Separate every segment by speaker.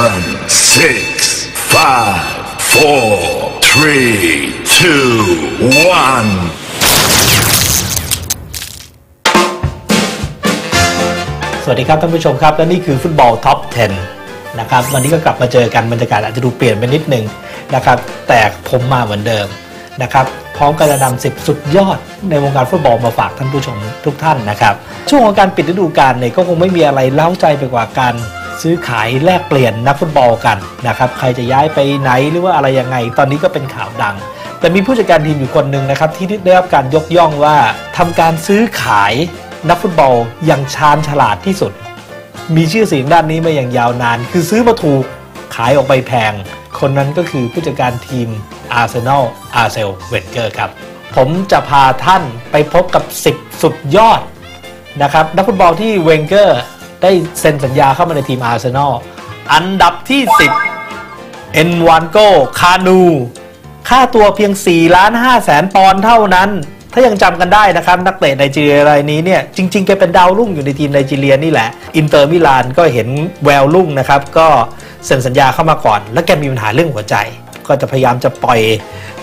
Speaker 1: seven, six, five, four, three, two, one.
Speaker 2: สวัสดีครับท่านผู้ชมครับ และนี่คือฟุตบอลท็อป 10 นะครับวันนี้ก็กลับมาเจอกันบรรยากาศอาจจะดูเปลี่ยนไปนิดนึงนะครับ แต่ผมมาเหมือนเดิมนะครับ พร้อมกันจะนำ10สุดยอดในวงการฟุตบอลมาฝากท่านผู้ชมทุกท่านนะครับ ช่วงของการปิดฤดูกาลเนี่ยก็คงไม่มีอะไรเล้าใจไปกว่าการ ซื้อขายแลกเปลี่ยนนักฟุตบอลกันนะครับใครจะย้ายไปไหนหรือว่าอะไรยังไง ตอนนี้ก็เป็นข่าวดัง แต่มีผู้จัดการทีมอยู่คนหนึ่งนะครับที่ได้รับการยกย่องว่าทำการซื้อขายนักฟุตบอลอย่างชาญฉลาดที่สุด มีชื่อเสียงด้านนี้มาอย่างยาวนาน คือซื้อมาถูกขายออกไปแพง คนนั้นก็คือผู้จัดการทีมอาร์เซนอลอาร์เซลเวนเกอร์ครับผมจะพาท่านไปพบกับ 10 สุดยอดนะครับนักฟุตบอลที่เวนเกอร์ ได้เซ็นสัญญาเข้ามาในทีมอาร์เซนอล อันดับที่ 10เอ็นวานโกคานู ค่าตัวเพียง4ล้าน5แสนปอนด์เท่านั้น ถ้ายังจำกันได้นะครับ นักเตะไนจีเรียรายนี้เนี่ย จริงๆแกเป็นดาวรุ่งอยู่ในทีมไนจีเรียนี่แหละ อินเตอร์มิลานก็เห็นแววรุ่งนะครับ ก็เซ็นสัญญาเข้ามาก่อน แล้วแกมีปัญหาเรื่องหัวใจ ก็จะพยายามจะปล่อย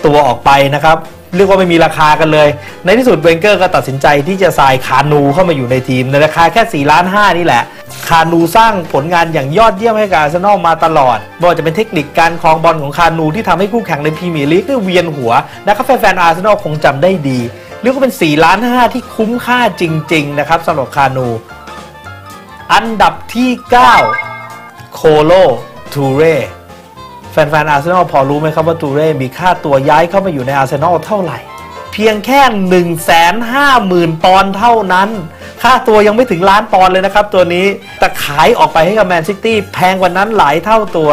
Speaker 2: ตัวออกไปนะครับ เรียกว่าไม่มีราคากันเลย ในที่สุดเวนเกอร์ก็ตัดสินใจที่จะทายคานูเข้ามาอยู่ในทีม ในราคาแค่4ล้าน5นี่แหละ คานูสร้างผลงานอย่างยอดเยี่ยมให้กับอาร์เซนอลมาตลอดไม่ว่าจะเป็นเทคนิคการครองบอลของคานูที่ทำให้คู่แข่งในพรีเมียร์ลีกเวียนหัวนะครับแฟนๆอาร์เซนอลคงจำได้ดีเรียกว่าเป็น4ล้าน5ที่คุ้มค่าจริง ๆ นะครับสำหรับคานู อันดับที่ 9 โคโลทูเร่ ฟนๆ อาร์เซนอลพอรู้ไหมครับว่าทูเร่มีค่าตัวย้ายเข้ามาอยู่ในอาร์เซนอลเท่าไหร่ เพียงแค่ 1 5 0 0 0 0 ปอนด์เท่านั้น ค่าตัวยังไม่ถึงล้านปอนด์เลยนะครับ ตัวนี้แต่ขายออกไปให้กับแมนซิตี้แพงกว่านั้นหลายเท่าตัว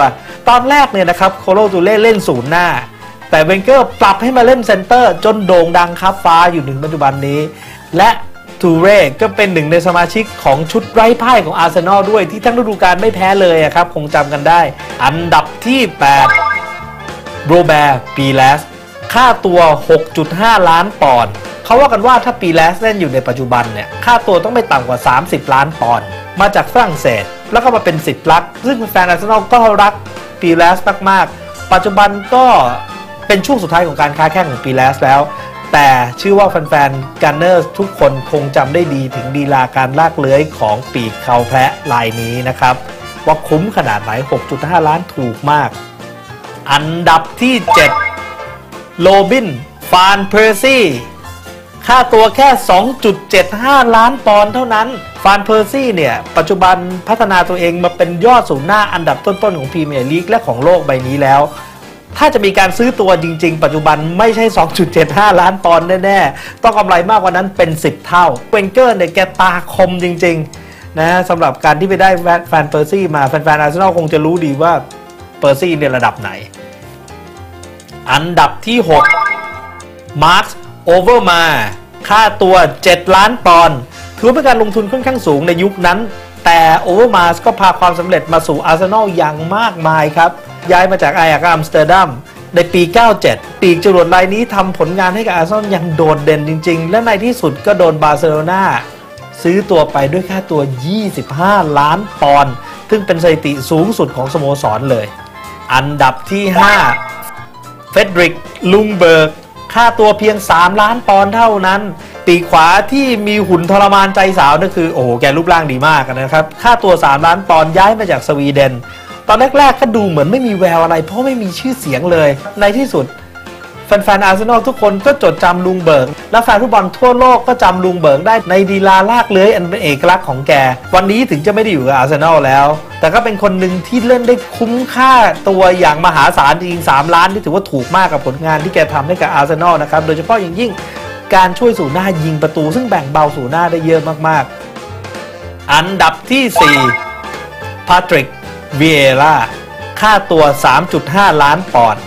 Speaker 2: ตอนแรกเนี่ยนะครับโคโลทูเล่เล่นศูนย์หน้า แต่เวนเกอร์ปรับให้มาเล่นเซนเตอร์ จนโด่งดังครับฟ้าอยู่ถึงปัจจุบันนี้ และ ทูเร่ก็เป็นหนึ่งในสมาชิกของชุดไร้พ่ายของอาร์เซนอลด้วยที่ทั้งฤดูกาลไม่แพ้เลยครับ คงจำกันได้ อันดับที่ 8 โรแบร์ปีแลสค่าตัว 6.5 ล้านปอนด์เขาว่ากันว่าถ้าปีแลสเล่นอยู่ในปัจจุบันเนี่ย ค่าตัวต้องไม่ต่ำกว่า 30 ล้านปอนด์มาจากฝรั่งเศส แล้วก็มาเป็นสิทธิ์รัก ซึ่งแฟนอาร์เซนอลก็รักปีแลสมากๆ ปัจจุบันก็เป็นช่วงสุดท้ายของการค้าแข่งของปีแลสแล้ว แต่ชื่อว่าแฟนๆกันเนอร์ทุกคนคงจำได้ดีถึงดีลาการลากเลื้อยของปีกเขาแพะลายนี้นะครับ ว่าคุ้มขนาดไหน 6.5 ล้านถูกมาก อันดับที่ 7โลบิน ฟานเพอร์ซี่ ค่าตัวแค่ 2.75 ล้านปอนด์เท่านั้น ฟานเพอร์ซี่เนี่ย ปัจจุบันพัฒนาตัวเองมาเป็นยอดศูนย์หน้าอันดับต้นๆของพรีเมียร์ลีกและของโลกใบนี้แล้ว ถ้าจะมีการซื้อตัวจริง ๆ ปัจจุบันไม่ใช่ 2.75 ล้านปอนด์แน่ ๆ ต้องกำไรมากกว่านั้นเป็น 10 เท่าเวนเกอร์เนี่ยแกตาคมจริง ๆ นะสำหรับการที่ไปได้แฟนเปอร์ซี่มา แฟนๆอาร์เซนอลคงจะรู้ดีว่าเปอร์ซี่เนี่ยระดับไหน อันดับที่ 6 มาร์คโอเวอร์มา ค่าตัว 7 ล้านปอนด์ถือเป็นการลงทุนค่อนข้างสูงในยุคนั้น แต่โอเวอร์มาก็พาความสำเร็จมาสู่อาร์เซนอลอย่างมากมายครับ ย้ายมาจากไออาร์อัมสเตอร์ดัมในปี 97 ปีกจรวดรายนี้ทำผลงานให้กับอาร์เซนอลอย่างโดดเด่นจริง ๆ และในที่สุดก็โดนบาร์เซโลนาซื้อตัวไปด้วยค่าตัว 25 ล้านปอนด์ ซึ่งเป็นสถิติสูงสุดของสโมสรเลย อันดับที่ 5 เฟดริก ลุงเบิร์ก ค่าตัวเพียง 3 ล้านปอนด์เท่านั้น ปีกขวาที่มีหุ่นทรมานใจสาวนั่นคือ โอ้โห แกรูปร่างดีมากนะครับ ค่าตัว 3 ล้านปอนด์ย้ายมาจากสวีเดน ตอนแรกๆก็ดูเหมือนไม่มีแววอะไร เพราะไม่มีชื่อเสียงเลย ในที่สุดแฟนๆอาร์เซนอลทุกคนก็จดจำลุงเบิร์กและแฟนฟุตบอลทั่วโลกก็จำลุงเบิร์กได้ในดีลาลากเลื้อยอันเป็นเอกลักษณ์ของแก วันนี้ถึงจะไม่ได้อยู่กับอาร์เซนอลแล้ว แต่ก็เป็นคนหนึ่งที่เล่นได้คุ้มค่าตัวอย่างมหาศาลจริงๆ3ล้านที่ถือว่าถูกมากกับผลงานที่แกทำให้กับอาร์เซนอลนะครับโดยเฉพาะอย่างยิ่งการช่วยสู่หน้ายิงประตู ซึ่งแบ่งเบาสู่หน้าได้เยอะมากๆ อันดับที่4พาทริก วีเอร่าค่าตัว 3.5 ล้านปอนด์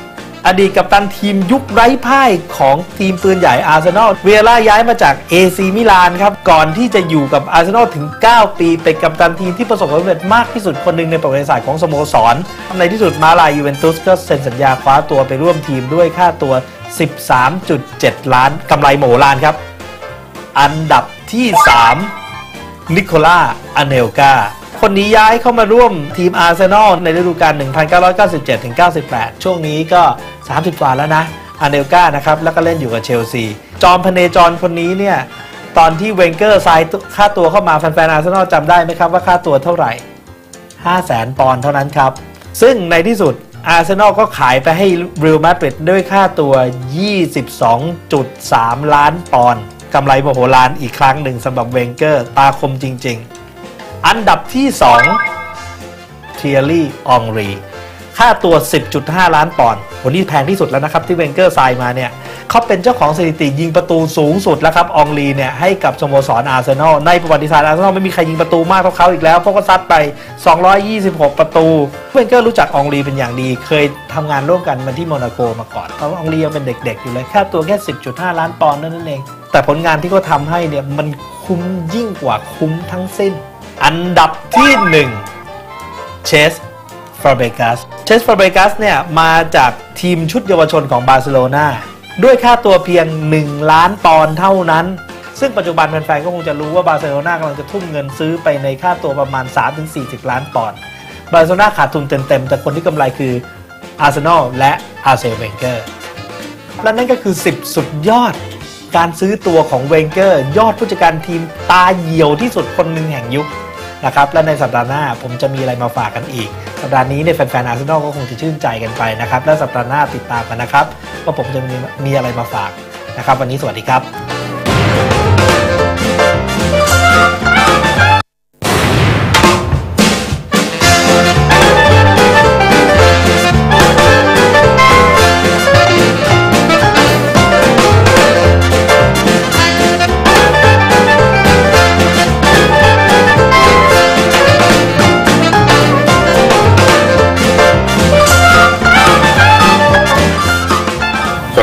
Speaker 2: อดีตกัปตันทีมยุคไร้พ่ายของทีมปืนใหญ่อาร์เซนอล เวียร่าย้ายมาจาก AC มิลานครับ ก่อนที่จะอยู่กับอาร์เซนอลถึง 9 ปี เป็นกัปตันทีมที่ประสบความสำเร็จมากที่สุดคนหนึ่งในประวัติศาสตร์ของสโมสร ในที่สุดมาลายยูเวนตุสก็เซ็นสัญญาคว้าตัวไปร่วมทีมด้วยค่าตัว 13.7 ล้านกำไรโหมลานครับ อันดับที่ 3 นิโคล่าอเนลกา คนนี้ย้ายเข้ามาร่วมทีมอาร์เซนอลในฤดูกาล 1997-98 ช่วงนี้ก็ 30 กว่าแล้วนะอาเนลกานะครับ แล้วก็เล่นอยู่กับเชลซี จอมพเนจรคนนี้เนี่ย ตอนที่เวนเกอร์ทรายค่าตัวเข้ามาแฟนๆอาร์เซนอลจำได้ไหมครับว่าค่าตัวเท่าไหร่ 5 0 0แสนปอนด์เท่านั้นครับ ซึ่งในที่สุดอาร์เซนอลก็ขายไปให้เรอัลมาดริดด้วยค่าตัว 22.3 ล้านปอนด์กำไรโมโหฬารอีกครั้งหนึ่งสำหรับเวนเกอร์ตาคมจริง ๆ อันดับที่2เทียรี่อองรีค่าตัว 10.5 ล้านปอนด์วันนี้แพงที่สุดแล้วนะครับที่เวนเกอร์ไซน์มาเนี่ยเขาเป็นเจ้าของสถิติยิงประตูสูงสุดแล้วครับอองลีเนี่ยให้กับสโมสรอาร์เซนอลในประวัติศาสตร์อาร์เซนอลไม่มีใครยิงประตูมากเท่าเขาอีกแล้วเพราะเขาซัดไป 226 ประตูเวนเกอร์รู้จักอองลีเป็นอย่างดี เคยทำงานร่วมกันมาที่โมนาโกมาก่อนเพราะอองลียังเป็นเด็ก ๆ อยู่เลยค่าตัวแค่ 10.5 ล้านปอนด์นั่นเอง แต่ผลงานที่เขาทำให้เนี่ยมันคุ้มยิ่งกว่าคุ้มทั้งสิ้น อันดับที่หนึ่งเชสฟาเบกัสเชสฟาเบกัสเนี่ยมาจากทีมชุดเยาวชนของบาร์เซโลนาด้วยค่าตัวเพียง 1 ล้านปอนด์เท่านั้น ซึ่งปัจจุบันแฟนๆก็คงจะรู้ว่าบาร์เซโลนากำลังจะทุ่มเงินซื้อไปในค่าตัวประมาณ 3-40 ล้านปอนด์บาร์เซโลนาขาดทุนเต็มๆ แต่คนที่กำไรคืออาร์เซนอลและอาร์เซนเวนเกอร์และนั่นก็คือ 10 สุดยอดการซื้อตัวของเวนเกอร์ ยอดผู้จัดการทีมตาเหี่ยวที่สุดคนหนึ่งแห่งยุค นะครับและในสัปดาห์หน้าผมจะมีอะไรมาฝากกันอีก สัปดาห์นี้เนี่ยแฟนๆอาร์เซนอลก็คงจะชื่นใจกันไปนะครับและสัปดาห์หน้าติดตามกันนะครับว่าผมจะมีมีอะไรมาฝากนะครับ วันนี้สวัสดีครับ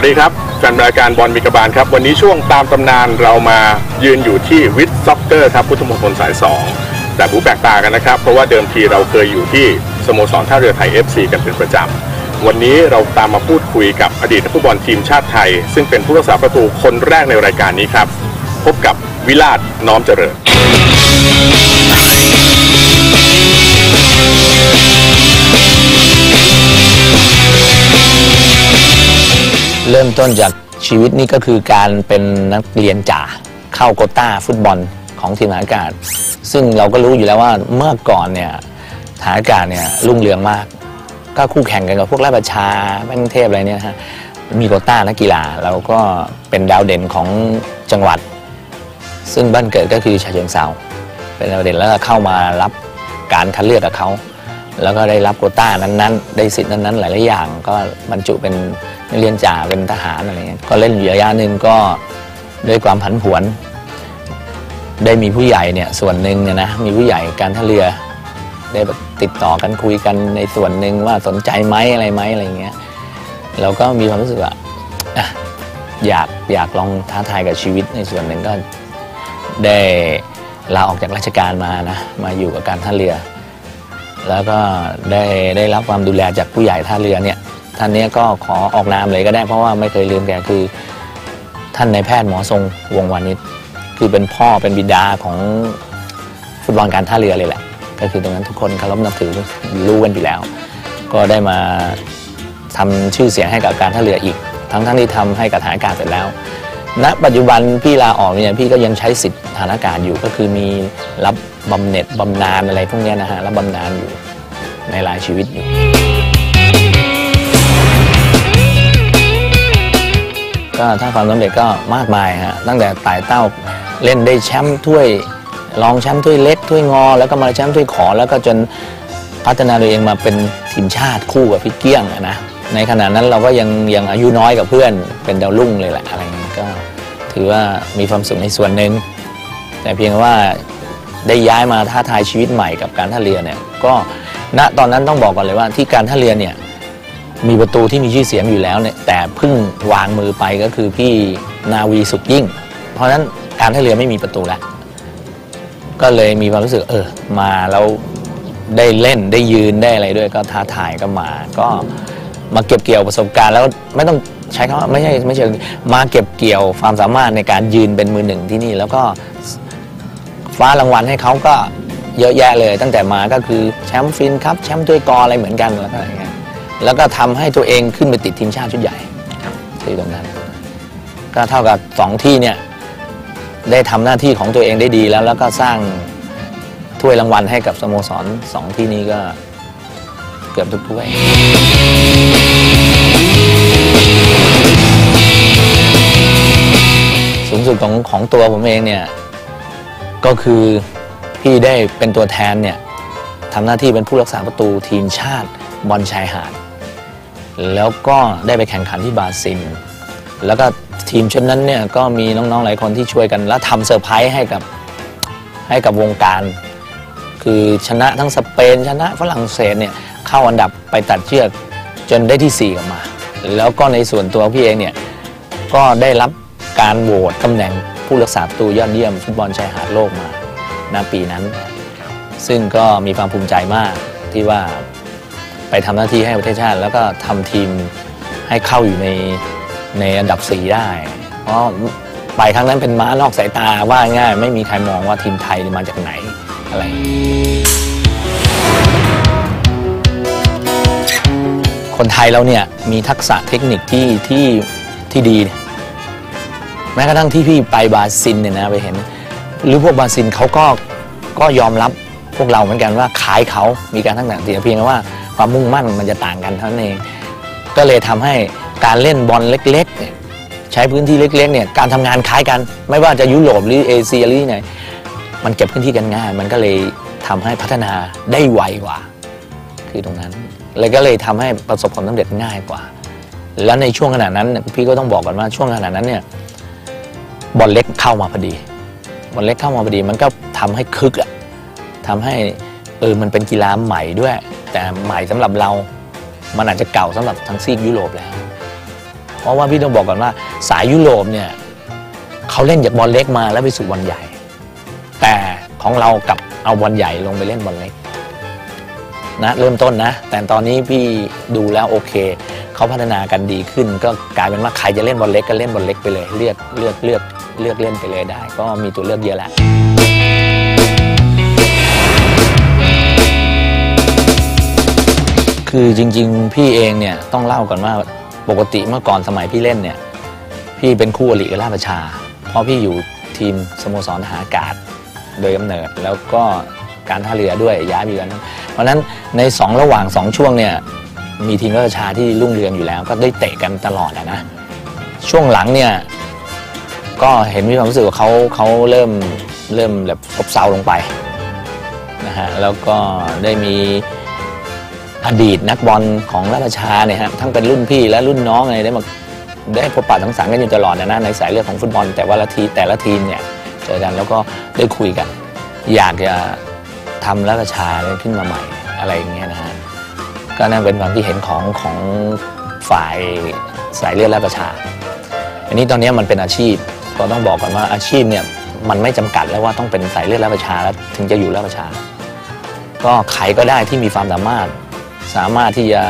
Speaker 3: ดีครับแฟนรายการบอลมีกระบาลครับ วันนี้ช่วงตามตำนานเรามายืนอยู่ที่วิทซ็อกเกอร์ครับ พุทธมณฑลสาย 2 แต่ผู้แปลกตากันนะครับ เพราะว่าเดิมทีเราเคยอยู่ที่สโมสรท่าเรือไทย FC กันเป็นประจำ วันนี้เราตามมาพูดคุยกับอดีตนักฟุตบอลทีมชาติไทย ซึ่งเป็นผู้รักษาประตูคนแรกในรายการนี้ครับ พบกับวิลาศน้อมเจริญ
Speaker 4: เริ่มต้นจากชีวิตนี่ก็คือการเป็นนักเรียนจ่าเข้าโควต้าฟุตบอลของทีมอากาศ ซึ่งเราก็รู้อยู่แล้วว่าเมื่อก่อนเนี่ยทหารอากาศเนี่ยรุ่งเรืองมาก ก็คู่แข่งกันกับพวกราชประชาแบงเทพอะไรเนี่ยฮะมีโควต้านักกีฬาเราก็เป็นดาวเด่นของจังหวัด ซึ่งบ้านเกิดก็คือชาเชิงเซาเป็นดาวเด่นแล้วก็เข้ามารับการคัดเลือกกับเขาแล้วก็ได้รับโควต้านั้นๆ ได้สิทธิ์นั้นๆ หลายๆอย่าง ก็บรรจุเป็น เรียนจ่าเป็นทหารอะไรเงี้ยก็เล่นอยู่ระยะหนึ่งก็ด้วยความผันผวน ได้มีผู้ใหญ่เนี่ยส่วนหนึ่งเนี่ยนะมีผู้ใหญ่การท่าเรือ ได้แบบติดต่อกันคุยกันในส่วนหนึ่งว่าสนใจไหมอะไรไหมอะไรเงี้ยเราก็มีความรู้สึกว่าอะอยากอยากลองท้าทายกับชีวิตในส่วนหนึ่งก็ได้ลาออกจากราชการมานะมาอยู่กับการท่าเรือ แล้วก็ได้ได้รับความดูแลจากผู้ใหญ่ท่าเรือเนี่ย ท่านนี้ก็ขอออกนามเลยก็ได้เพราะว่าไม่เคยลืมแกคือ ท่านในแพทย์หมอทรงวงวานิชคือเป็นพ่อเป็นบิดาของฟุตบอลการท่าเรือเลยแหละ ก็คือตรงนั้นทุกคนเคารพนับถือรู้กันอยู่แล้ว ก็ได้มาทำชื่อเสียงให้กับการท่าเรืออีก ทั้งทั้งที่ทำให้กับฐานอากาศเสร็จแล้วณปัจจุบันพี่ลาออกเนี่ยพี่ก็ยังใช้สิทธิ์ฐานอากาศอยู่ก็คือมีรับบำเหน็จบำนาญอะไรพวกนี้นะฮะรับบำนาญอยู่ในรายชีวิตอยู่ ก็ถ้าความสำเร็จก็มากมายฮะตั้งแต่ไต่เต้าเล่นได้แชมป์ถ้วยรองแชมป์ถ้วยเล็กถ้วยงอ แล้วก็มาแชมป์ถ้วยขอ แล้วก็จนพัฒนาตัวเองมาเป็นทีมชาติคู่กับพี่เกี้ยงนะในขณะนั้นเราก็ยังยังอายุน้อยกับเพื่อนเป็นดาวรุ่งเลยแหละอะไรเงี้ยก็ถือว่ามีความสุขในส่วนหนึ่งแต่เพียงว่าได้ย้ายมาท้าทายชีวิตใหม่กับการท่าเรือเนี่ยก็ณตอนนั้นต้องบอกก่อนเลยว่าที่การท่าเรือเนี่ย มีประตูที่มีชื่อเสียงอยู่แล้วเนี่ยแต่เพิ่งวางมือไปก็คือพี่นาวีสุขยิ่ง เพราะฉะนั้นการท่าเรือไม่มีประตูแล้ว ก็เลยมีความรู้สึกเออมาแล้วได้เล่นได้ยืนได้อะไรด้วยก็ท้าทายก็มา ก็มาเก็บเกี่ยวประสบการณ์ แล้วไม่ต้องใช้คำว่าไม่ใช่ไม่ใช่มาเก็บเกี่ยวความสามารถในการยืนเป็นมือหนึ่งที่นี่ แล้วก็ฟ้ารางวัลให้เขาก็เยอะแยะเลย ตั้งแต่มาก็คือแชมป์ฟินครับแชมป์ถ้วยกออะไรเหมือนกันแล้วก็อะไรเงี้ย แล้วก็ทำให้ตัวเองขึ้นไปติดทีมชาติชุดใหญ่ที่ตรงนั้น ก็เท่ากับสองที่เนี่ยได้ทำหน้าที่ของตัวเองได้ดีแล้ว แล้วก็สร้างถ้วยรางวัลให้กับสโมสรสองที่นี้ก็เกือบทุกถ้วยสูงสุดของของตัวผมเองเนี่ยก็คือพี่ได้เป็นตัวแทนเนี่ยทำหน้าที่เป็นผู้รักษาประตูทีมชาติบอลชายหาด แล้วก็ได้ไปแข่งขันที่บราซิล แล้วก็ทีมชุดนั้นเนี่ยก็มีน้องๆหลายคนที่ช่วยกัน แล้วทำเซอร์ไพรส์ให้กับให้กับวงการ คือชนะทั้งสเปน ชนะฝรั่งเศสเนี่ยเข้าอันดับไปตัดเชือกจนได้ที่4กลับมา แล้วก็ในส่วนตัวพี่เองเนี่ยก็ได้รับการโหวตตำแหน่งผู้รักษาประตูยอดเยี่ยมฟุตบอลชายหาดโลกมาณปีนั้น ซึ่งก็มีความภูมิใจมากที่ว่า ไปทำหน้าที่ให้ประเทศชาติ แล้วก็ทำทีมให้เข้าอยู่ในในอันดับ4ได้ เพราะไปครั้งนั้นเป็นม้านอกสายตาว่าง่าย ไม่มีใครมองว่าทีมไทยมาจากไหนอะไรคนไทยเราเนี่ยมีทักษะเทคนิคที่ที่ที่ดี แม้กระทั่งที่พี่ไปบราซิลเนี่ยนะไปเห็น หรือพวกบราซิลเขาก็ก็ยอมรับพวกเราเหมือนกันว่าขายเขามีการทั้งต่างเสียเพียงแต่ว่า ความมุ่งมั่นมันจะต่างกันเท่านั้นเอง ก็เลยทำให้การเล่นบอลเล็กๆเนี่ยใช้พื้นที่เล็กๆเนี่ยการทำงานคล้ายกัน ไม่ว่าจะยุโรปหรือเอเชียหรือที่ไหนมันเก็บพื้นที่กันง่าย มันก็เลยทำให้พัฒนาได้ไวกว่า คือตรงนั้นเลยก็เลยทำให้ประสบความสำเร็จง่ายกว่า แล้วในช่วงขณะนั้นพี่ก็ต้องบอกก่อนว่าช่วงขณะนั้นเนี่ยบอลเล็กเข้ามาพอดีบอลเล็กเข้ามาพอดีมันก็ทำให้คึกอะทำให้เออมันเป็นกีฬาใหม่ด้วย แต่ใหม่สำหรับเรา มันอาจจะเก่าสำหรับทั้งซีกยุโรปแล้ว เพราะว่าพี่ต้องบอกก่อนว่าสายยุโรปเนี่ยเขาเล่นจากบอลเล็กมาแล้วไปสู่บอลใหญ่ แต่ของเรากับเอาบอลใหญ่ลงไปเล่นบอลเล็กนะเริ่มต้นนะ แต่ตอนนี้พี่ดูแล้วโอเคเขาพัฒนากันดีขึ้น ก็กลายเป็นว่าใครจะเล่นบอลเล็กก็เล่นบอลเล็กไปเลย เลือกเลือกเลือกเลือกเล่นไปเลยได้ ก็มีตัวเลือกเยอะแหละ คือจริง ๆ พี่เองเนี่ยต้องเล่าก่อนว่าปกติเมื่อก่อนสมัยพี่เล่นเนี่ยพี่เป็นคู่อริกับราชประชา เพราะพี่อยู่ทีมสโมสรทหารอากาศโดยกำเนิดแล้วก็การท่าเรือด้วยย้ายไปอยู่นั้นเพราะฉะนั้นในสองระหว่างสองช่วงเนี่ยมีทีมราชประชาที่รุ่งเรืองอยู่แล้ว ก็ได้เตะกันตลอดอะนะช่วงหลังเนี่ยก็เห็นมีความรู้สึกว่าเขาเขาเริ่มเริ่มแบบซบเซาลงไปนะฮะแล้วก็ได้มี อดีตนักบอลของราชชาเนี่ยฮะทั้งเป็นรุ่นพี่และรุ่นน้องอะไรได้มาได้พบปะทั้งสังกันอยู่ตลอดนะนะในสายเลือดของฟุตบอลแต่ว่าละทีแต่ละทีมเนี่ยเจอกันแล้วก็ได้คุยกัน อยากจะทำรัฐประชาขึ้นมาใหม่อะไรอย่างเงี้ยนะฮะก็นั่นเป็นความคิดเห็นของของฝ่ายสายเลือดรัฐประชา อันนี้ตอนนี้มันเป็นอาชีพก็ต้องบอกก่อนว่าอาชีพเนี่ยมันไม่จำกัดแล้วว่าต้องเป็นสายเลือดรัฐประชาแล้วถึงจะอยู่รัฐประชา ก็ใครก็ได้ที่มีความสามารถ สามารถที่จะ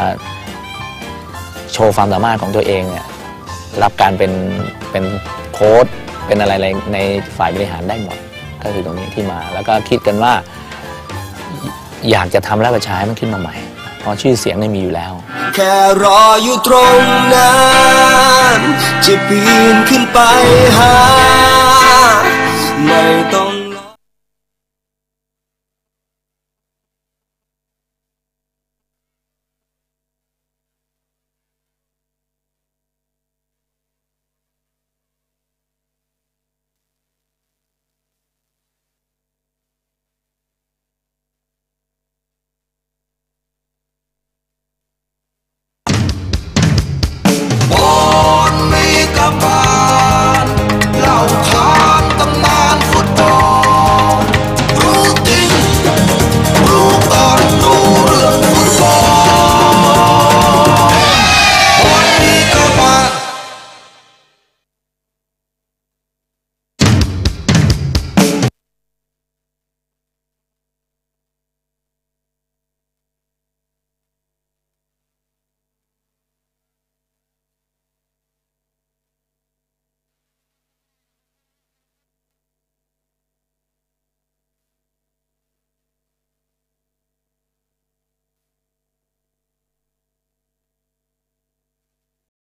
Speaker 4: โชว์ความสามารถของตัวเองเนี่ยรับการเป็นเป็นโค้ชเป็นอะไรในในฝ่ายบริหารได้หมด ก็คือตรงนี้ที่มา แล้วก็คิดกันว่า อยากจะทำรัฐประชาให้มันขึ้นมาใหม่ เพราะชื่อเสียงเนี่ยมีอยู่แล้ว
Speaker 5: แค่รออยู่ตรงนั้นจะปีนขึ้นไปหา ไม่ต้อง